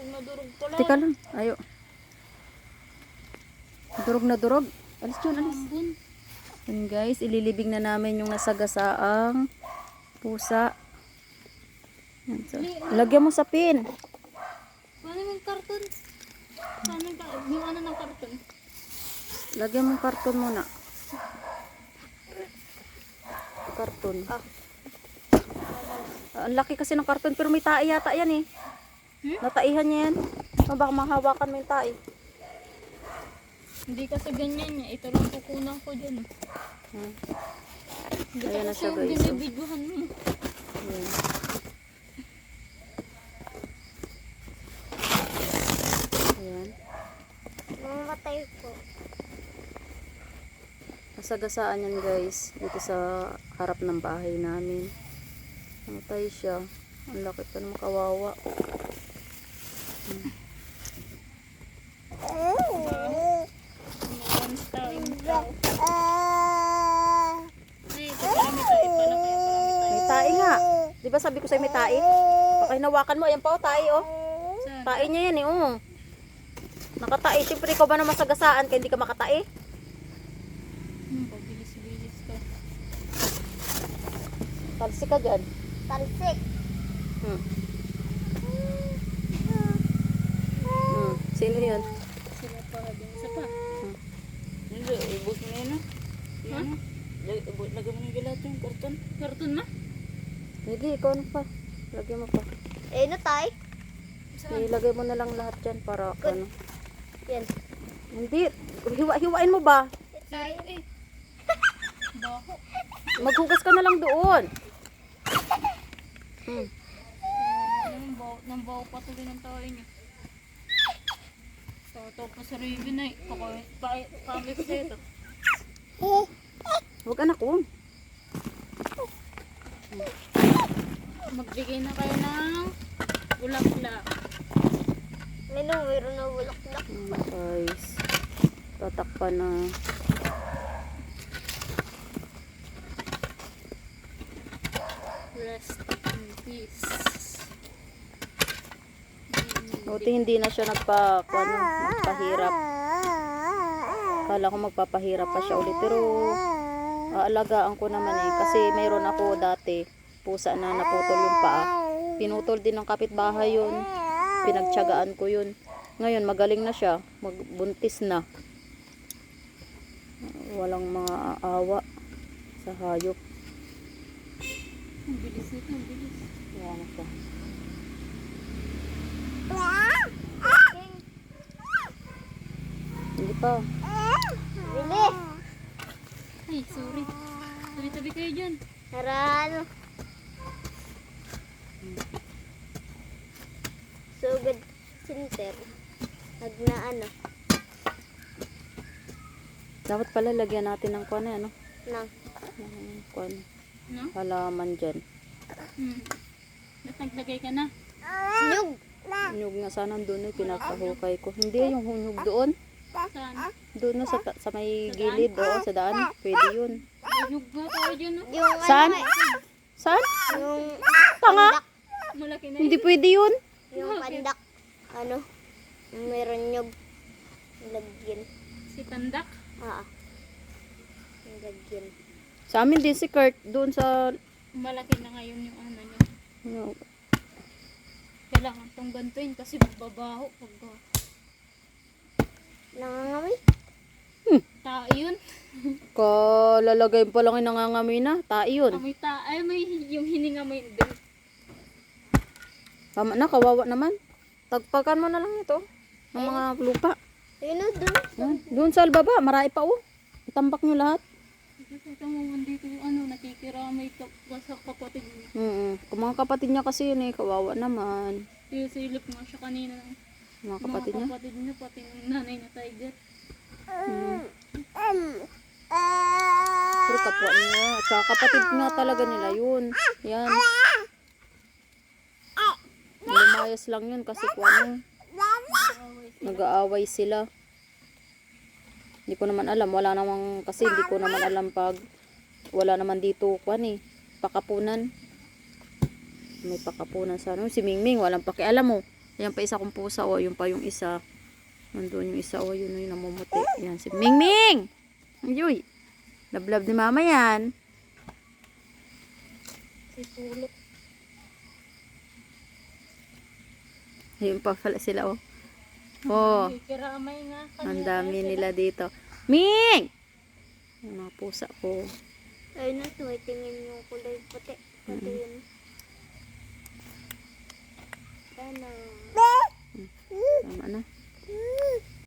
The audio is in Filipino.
Durog na durog pala. Teka lang. Ayo. Durog na durog. Alis dyan, alis. Yan guys, ililibing na namin yung nasagasaang pusa. Yan, so, lagyan mo sa pin. Paano yung karton? Paano yung, ano ng karton? Lagyan mo karton muna. Karton. Ah. Ah, Ang laki kasi ng karton pero may tae yata yan eh. Hmm? Nataihan niya yan. O baka mahawakan mo yung tae. Hindi kasi ganyan niya. Ito lang kukunan ko dyan. Hmm. Hindi Ayan na kasi siya, yung guys. binibidyohan mo. Ayan. Ayan. Mamatay ko. Nasagasaan yan guys. Dito sa harap ng bahay namin. Namatay siya. Ang laki pa naman kawawa. Once time daw. Ay, ito pala may tae nga. Di ba sabi ko sa'yo may tae? Baka hinawakan mo. Ayan pa oh, tae oh. Saan? Tae niya yan eh. Oh. Nakatae. Siyempre ikaw ba na masagasaan kaya hindi ka makatae? Pabilis-bilis ka. Talsi ka dyan. Talsik. Hmm. Hmm. Sino yun? Sila pa din. Isa pa. Hindi, ibos mo na yun ah. Ibu- Lagyan mo na yung galat yung karton. Karton na? Hindi, ikaw na pa. Lagyan mo pa. Eh, na tay? Ilagay mo na lang lahat dyan para ano. Yan. Hindi. Hiwa, hiwain mo ba? Tay. Eh. Baho. Maghugas ka na lang doon. Hmm. Nang baho, nang baho pa tuloy ng tayo niya. Tato pa sa Raven ay. Pa- Pamit sa ito. Huwag anak ko. Magbigay na kayo ng bulaklak. May numero na bulaklak. Hmm, guys. Tatakpan na. Rest in peace. Buti hindi na siya nagpa, ano, nagpahirap. Kala ko magpapahirap pa siya ulit. Pero aalagaan ko naman eh. Kasi mayroon ako dati pusa na naputol yung paa. Pinutol din ng kapitbahay yun. Pinagtyagaan ko yun. Ngayon magaling na siya. Magbuntis na. Walang mga awa sa hayop. Ang bilis nito, ang bilis. Kaya na pa. Bilis! Ay, sorry. Tabi-tabi kayo dyan. Harano. So good center. Nag na ano, Dapat pala lagyan natin ng kwan eh, ano? nang Ng kwan. No? Halaman dyan. Hmm. Ba't naglagay ka na? nyug. Hunyog nga sana doon eh, pinakahukay ko. Hindi, yung hunyog doon. Saan? Doon na sa, sa may gilid, oo, sa daan. Pwede yun. Ayug nga tayo dyan, no? Yung Saan? ano eh, Saan? yung Tanga! Malaki na Hindi pwede yun. yung pandak. Ano? Meron nyug. Lagyan. Si Tandak. Ah. Yung Lagyan. Sa amin din si Kurt, doon sa... Malaki na ngayon yung ano niya. Ano, Kailangan tong gantuin kasi magbabaho pag Nangangamoy. tao yun. kalalagay pa lang yung nangangamoy na. Tae yun. Amoy ta ay may yung hininga may doon. Tama na, kawawa naman. Tagpakan mo na lang ito. Ng mga lupa. Yun o, dun. Yan. Doon sa baba, marami pa oh. Itambak nyo lahat. Kita mo dito yung ano nakikiramay sa kapatid niya. Mm Kung mga kapatid niya kasi yun eh, kawawa naman. Sisilip nga siya kanina. Mga Mga kapatid niya. kapatid niya pati yung nanay na tiger. Mm. Pero kapwa niya. Tsaka kapatid nga talaga nila yun. Yan. Lumayas lang yun kasi kung ano, nag-aaway sila. Hindi ko naman alam. Wala namang, kasi hindi ko naman alam pag wala naman dito kwan eh. Pakapunan. May pakapunan sa ano. Si Mingming, walang pakialam mo. Ayan pa isa kong pusa, oh. Yung pa yung isa. Nandun yung isa, oh. Yun, yung namumuti. Ayan, si Ming Ming! Ayuy! Lablab ni mama yan. Si Pulot. Ayun pa pala sila, oh. Oh, ang dami nila dito. Ming! Yung mga pusa ko. Ayun na, tumitingin yung kulay puti. Pati yun. Ano? Tama na. Hmm.